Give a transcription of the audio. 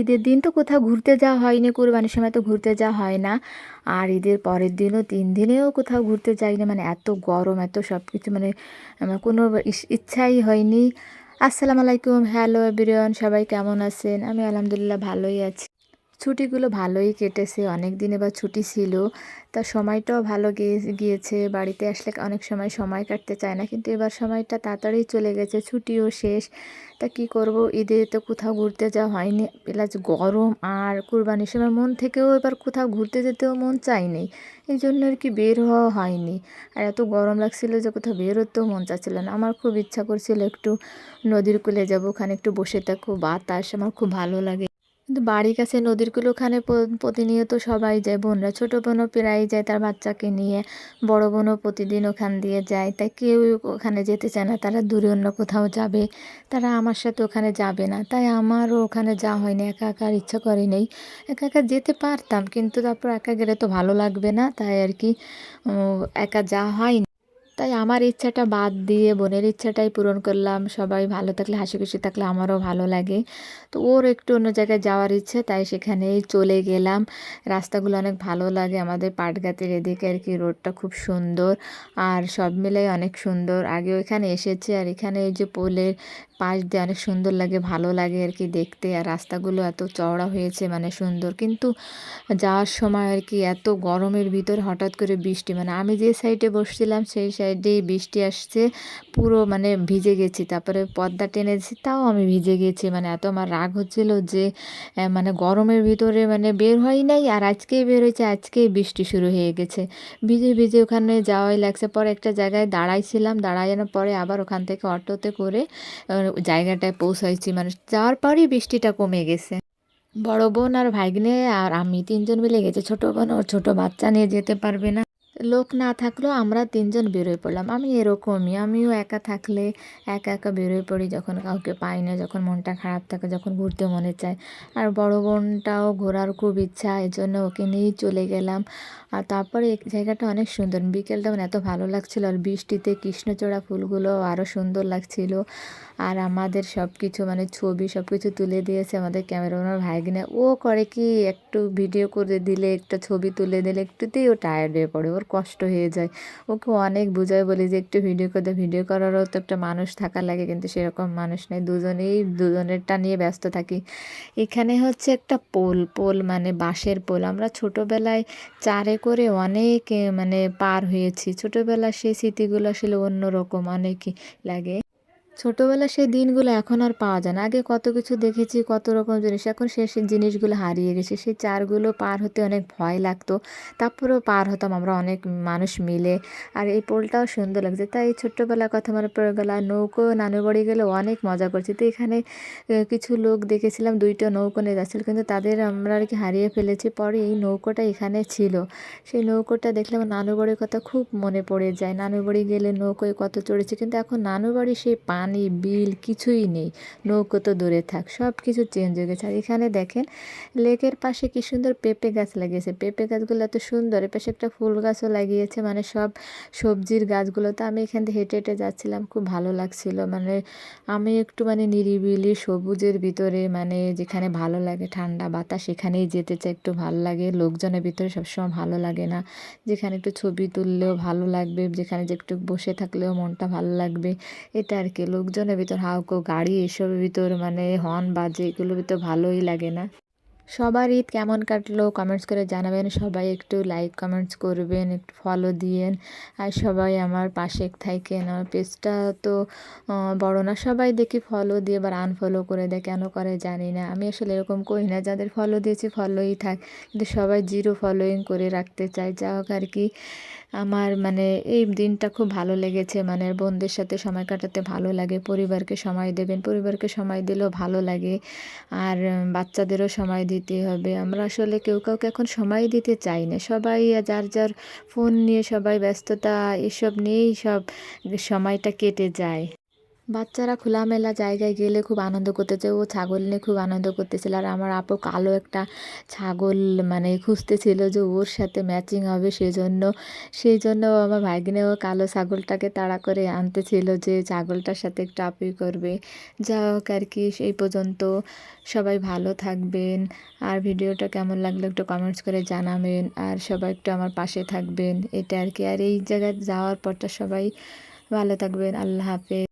ঈদের দিন তো কোথাও ঘুরতে যাওয়া হয়নি, কোরবানির সময় তো ঘুরতে যাওয়া হয় না। আর ঈদের পরের দিনও, তিন দিনেও কোথাও ঘুরতে যাই না মানে এত গরম, এত সব কিছু মানে কোনো ইচ্ছাই হয়নি। আসসালামু আলাইকুম, হ্যালো বিরিয়ান সবাই কেমন আছেন? আমি আলহামদুলিল্লাহ ভালোই আছি। ছুটিগুলো ভালোই কেটেছে, অনেক দিন এবার ছুটি ছিল। তা সময়টাও ভালো গিয়ে গিয়েছে, বাড়িতে আসলে অনেক সময় সময় কাটতে চায় না, কিন্তু এবার সময়টা তাড়াতাড়ি চলে গেছে, ছুটিও শেষ। তা কি করব, ঈদে তো কোথাও ঘুরতে যাওয়া হয়নি প্লাস গরম আর কুরবানির সময় মন থেকেও এবার কোথাও ঘুরতে যেতেও মন চায়নি, এই জন্য আর কি বের হওয়া হয়নি। আর এত গরম লাগছিল যে কোথাও বের হতেও মন চাচ্ছিল না, আমার খুব ইচ্ছা করছিল একটু নদীর কূলে যাব, ওখানে একটু বসে থাকব, বাতাস, আমার খুব ভালো লাগে। কিন্তু বাড়ির কাছে নদীর কূলে ওখানে প- প্রতিনিয়ত সবাই যায়, বোনরা। ছোটো বোনও প্রায় যায় তার বাচ্চাকে নিয়ে, বড় বোনও প্রতিদিন ওখান দিয়ে যায়। তাই কেউ ওখানে যেতে চায় না, তারা দূরে অন্য কোথাও যাবে। তারা আমার সাথে ওখানে যাবে না। তাই আমারও ওখানে যাওয়া হয়নি, একা একার ইচ্ছা করে নেই। একা একা যেতে পারতাম, কিন্তু তারপর একা গেলে তো ভালো লাগবে না। তাই আর কি একা যাওয়া হয়নি। তাই আমার ইচ্ছাটা বাদ দিয়ে, বোনের ইচ্ছাটাই পূরণ করলাম। সবাই ভালো থাকলে হাসি খুশি থাকলে আমারও ভালো লাগে। তো ওর একটু অন্য জায়গায় যাওয়ার ইচ্ছে, তাই সেখানেই চলে গেলাম। রাস্তাগুলো অনেক ভালো লাগে, আমাদের পাটগাতের এদিকে আর কি, রোডটা খুব সুন্দর। আর সব মিলাই অনেক সুন্দর। আগে ওইখানে এসেছে, আর এখানে এই যে পোলের পাশ দিয়ে অনেক সুন্দর লাগে, ভালো লাগে আর কি দেখতে। আর রাস্তাগুলো এত চওড়া হয়েছে মানে সুন্দর। কিন্তু যাওয়ার সময় আর কি এত গরমের ভিতর হঠাৎ করে বৃষ্টি মানে আমি যে সাইডে বসছিলাম, সেই সাইডেই বৃষ্টি আসছে, পুরো মানে ভিজে গেছি। তারপরে পর্দা টেনেছি তাও আমি ভিজে গেছি। মানে এত আমার রাগ হচ্ছিল যে মানে গরমের ভিতরে মানে বের হয় নাই আর আজকেই বের হয়েছে, আজকেই বৃষ্টি শুরু হয়ে গেছে। ভিজে ভিজে ওখানে যাওয়াই লাগছে। পরে একটা জায়গায় দাঁড়াইছিলাম দাঁড়ানোর পরে আবার ওখান থেকে অটোতে করে জায়গাটায় পৌঁছাইছি। মানে যাওয়ার পরই বৃষ্টিটা কমে গেছে। বড় বোন আর ভাগ্নে আর আমি তিনজন মিলে গেছি। ছোট বোন ওর ছোট বাচ্চা নিয়ে যেতে পারবে না। লোক না থাকলেও আমরা তিনজন বেরোয় পড়লাম। আমি এরকমই, আমিও একা থাকলে একা একা বেরোয় পড়ি যখন কাউকে পাই না, যখন মনটা খারাপ থাকে, যখন ঘুরতে মনে চায়। আর বড় বোনটাও ঘোরার খুব ইচ্ছা, এজন্য জন্য ওকে নিয়েই চলে গেলাম। আর তারপরে জায়গাটা অনেক সুন্দর। বিকেলটা মানে এত ভালো লাগছিল আর বৃষ্টিতে কৃষ্ণচূড়া ফুলগুলো আরও সুন্দর লাগছিল। আর আমাদের সব কিছু মানে ছবি সব কিছু তুলে দিয়েছে আমাদের ক্যামেরাম্যান ভাইগিনা ও করে কি একটু ভিডিও করে দিলে, একটা ছবি তুলে দিলে একটুতেই ও টায়ার্ড হয়ে পড়ে, ওর কষ্ট হয়ে যায়। ওকে অনেক বোঝায় বলি যে একটু ভিডিও করে। ভিডিও করারও তো একটা মানুষ থাকা লাগে কিন্তু সেরকম মানুষ নেই। দুজনেই, দুজনেরটা নিয়ে ব্যস্ত থাকি। এখানে হচ্ছে একটা পোল পোল মানে বাঁশের পোল। আমরা ছোটোবেলায় চারে করে অনেক মানে পার হয়েছি। ছোটোবেলার সেই স্মৃতিগুলো আসলে অন্যরকম অনেকই লাগে। ছোটোবেলার সেই দিনগুলো এখন আর পাওয়া যায় না। আগে কত কিছু দেখেছি, কত রকম জিনিস। এখন সে সেই জিনিসগুলো হারিয়ে গেছে। সেই চারগুলো পার হতে অনেক ভয় লাগতো। তারপরেও পার হতাম আমরা অনেক মানুষ মিলে। আর এই পোলটাও সুন্দর লাগছে। তাই এই ছোট্টবেলার কথা মনে পড়ে গেল। আর নৌকো, নানুর বাড়ি গেলে অনেক মজা করছি। তো এখানে কিছু লোক দেখেছিলাম, দুইটা নৌকো নিয়ে যাচ্ছিল। কিন্তু তাদের আমরা আর কি হারিয়ে ফেলেছি। পরে এই নৌকোটা এখানে ছিল। সেই নৌকোটা দেখলে আমার বাড়ির কথা খুব মনে পড়ে যায়। নানুর বাড়ি গেলে নৌকোয় কত চড়েছি। কিন্তু এখন নানুর বাড়ি সেই পানি, বিল কিছুই নেই। নৌকো তো দূরে থাক সব কিছু চেঞ্জ হয়ে গেছে। আর এখানে দেখেন, লেকের পাশে কি সুন্দর পেঁপে গাছ লাগিয়েছে। পেঁপে গাছগুলো এত সুন্দর, এর পাশে একটা ফুল গাছও লাগিয়েছে। মানে সব সবজির গাছগুলো তো আমি এখান থেকে হেঁটে হেঁটে যাচ্ছিলাম, খুব ভালো লাগছিল। মানে আমি একটু মানে নিরিবিলি, সবুজের ভিতরে মানে যেখানে ভালো লাগে, ঠান্ডা বাতাস সেখানেই যেতে চাই, একটু ভালো লাগে। লোকজনের ভিতরে সবসময় ভালো লাগে না। যেখানে একটু ছবি তুললেও ভালো লাগবে, যেখানে যে একটু বসে থাকলেও মনটা ভালো লাগবে, এটা আর কি। লোকজনের ভিতর হাউকো গাড়ি এসবের ভিতর মানে হর্ন বাজে, এগুলোর ভিতর ভালোই লাগে না। সবার ঈদ কেমন কাটলো কমেন্টস করে জানাবেন, সবাই একটু লাইক কমেন্টস করবেন, একটু ফলো দিয়েন, আর সবাই আমার পাশে থাকেন। আমার পেজটা তো বড় না, সবাই দেখি ফলো দিয়ে এবার আনফলো করে দেয়, কেন করে জানি না। আমি আসলে এরকম করি না, যাদের ফলো দিয়েছি ফলোই থাক, কিন্তু সবাই জিরো ফলোয়িং করে রাখতে চায়। যা হোক আর কি আমার মানে এই দিনটা খুব ভালো লেগেছে। মানে বোনদের সাথে সময় কাটাতে ভালো লাগে, পরিবারকে সময় দেবেন, পরিবারকে সময় দিলেও ভালো লাগে। আর বাচ্চাদেরও সময় দিতে হবে। আমরা আসলে কেউ কাউকে এখন সময় দিতে চাই না। সবাই যার যার ফোন নিয়ে সবাই ব্যস্ততা, এসব নিয়েই সব সময়টা কেটে যায়। বাচ্চারা খোলামেলা জায়গায় গেলে খুব আনন্দ করতেছে। ও ছাগল নিয়ে খুব আনন্দ করতেছিল। আর আমার আপু কালো একটা ছাগল মানে খুঁজতেছিল যে ওর সাথে ম্যাচিং হবে সেজন্য। সেই জন্য আমার ভাগ্নেও কালো ছাগলটাকে তাড়া করে আনতেছিল যে ছাগলটার সাথে একটু আপুই করবে। যা হোক আর কি, সেই পর্যন্ত। সবাই ভালো থাকবেন। আর ভিডিওটা কেমন লাগল একটু কমেন্টস করে জানাবেন। আর সবাই একটু আমার পাশে থাকবেন। এটা আর কি। আর এই জায়গায় যাওয়ার পরটা সবাই ভালো থাকবেন। আল্লাহ হাফেজ।